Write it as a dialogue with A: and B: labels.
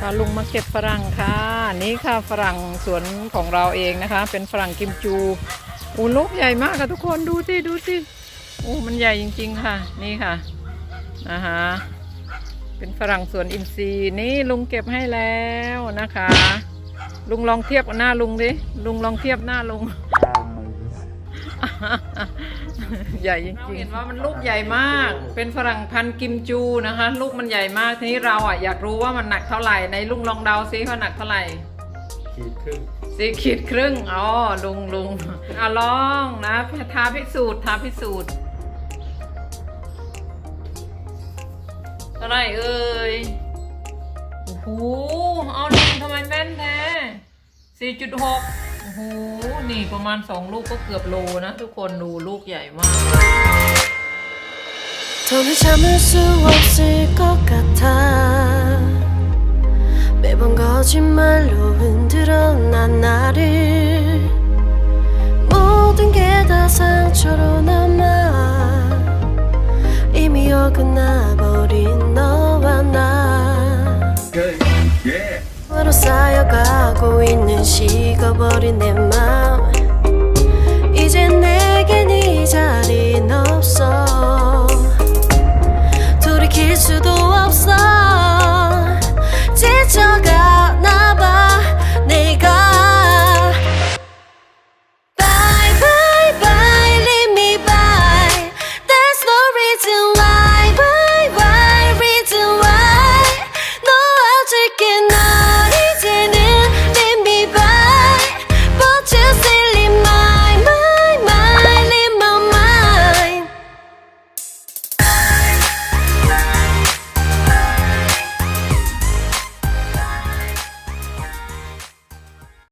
A: พาลุงมาเก็บฝรั่งค่ะ นี่ค่ะฝรั่งสวนของเราเองนะคะ เป็นฝรั่งกิมจูโอ้ลูกใหญ่มากค่ะทุกคนดูสิดูสิโอ้มันใหญ่จริง ๆ ค่ะ นี่ค่ะนะคะเป็นฝรั่งสวนอินทรีย์นี่ลุงเก็บให้แล้วนะคะ ลุงลองเทียบกับหน้าลุงดิลุงลองเทียบหน้าลุง ใหญ่จริงๆเห็นว่ามันลูกใหญ่มาก เป็นฝรั่งพันธุ์กิมจูนะคะ ลูกมันใหญ่มากทีนี้เราอะอยากรู้ว่ามันหนักเท่าไหร่ในลุงลองเดาซิว่าหนักเท่าไหร่
B: ขีดครึ่ง
A: สี่ขีดครึ่งอ๋อลุงลุงอะลองนะท้าพิสูจน์ท้าพิสูจน์เท่าไหร่เอ่ยโอ้โหเอาลุงทำไมแม่นแท้สี่จุดหกโอ้โหนี่ประมาณสองลูกก็เกือบโลนะทุกคนดูลูกใหญ่มาก
C: 더는 참을 수 없을 것 같아 매번 거짓말로 흔들어 난 나를 모든 게 다 상처로 남아 이미 어긋나 버린 너와 나 서로 쌓여가고 있는 식어버린 내 맘